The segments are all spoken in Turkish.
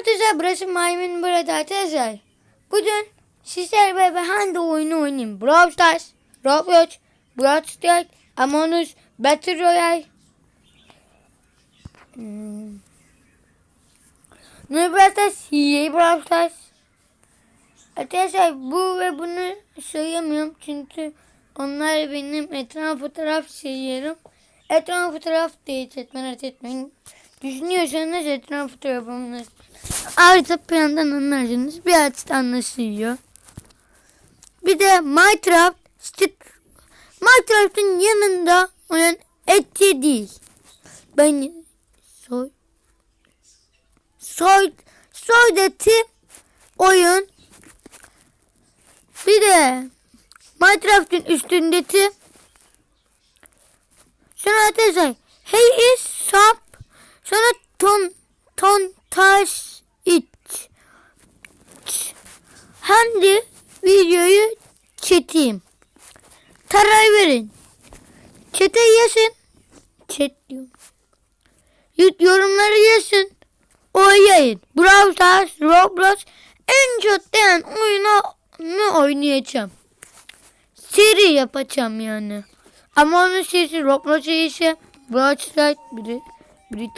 Arkadaşlar burası Maymun burada arkadaşlar. Bugün sizlerle beraber hangi oyunu oynayayım? Brawl Stars, Roblox, Brawl Stars, Among Us, Battle Royale. Hmm. Ne Brawl Stars? Yay Brawl Stars. Arkadaşlar bu ve bunu söylemiyorum çünkü onlar benim ekran fotoğraf seviyorum. Ekran fotoğraf değil merak etmeyin. Düşünüyorsanız ekran fotoğrafımız. Ayrıca plandan anlarsınız. Bir açıdan anlaşılıyor. Bir de Minecraft Minecraft'ın yanında olan eti değil. Ben soy soy soy eti oyun bir de Minecraft'ın üstündeki sonra arkadaşlar hey is sap sonra ton ton taş hangi videoyu çekeyim karar verin çete diyorum Yut- yorumları yazın oynayın Brawl Stars Roblox en çok beğen oyunu oynayacağım seri yapacağım yani ama onun serisi Roblox serisi Brawl Stars biri biri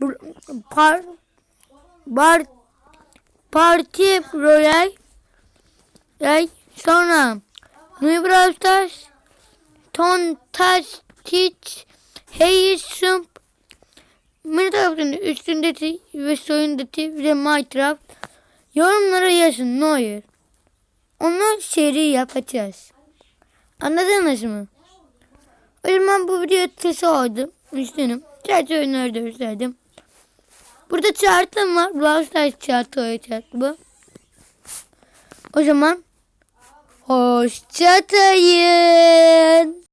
Bu- par bar parti royal Ay, sonra New Brawl Stars Ton Taş Teach Hey Sump Minecraft'ın üstündeki ve soyundaki bir de Minecraft yorumlara yazın ne olur. Onu seri yapacağız. Anladınız mı? O zaman bu video kısa oldu. Üstünüm. Sadece oyunları gösterdim. Burada chartım var. Brawl Stars chartı olacak bu. O zaman hoşçakalın.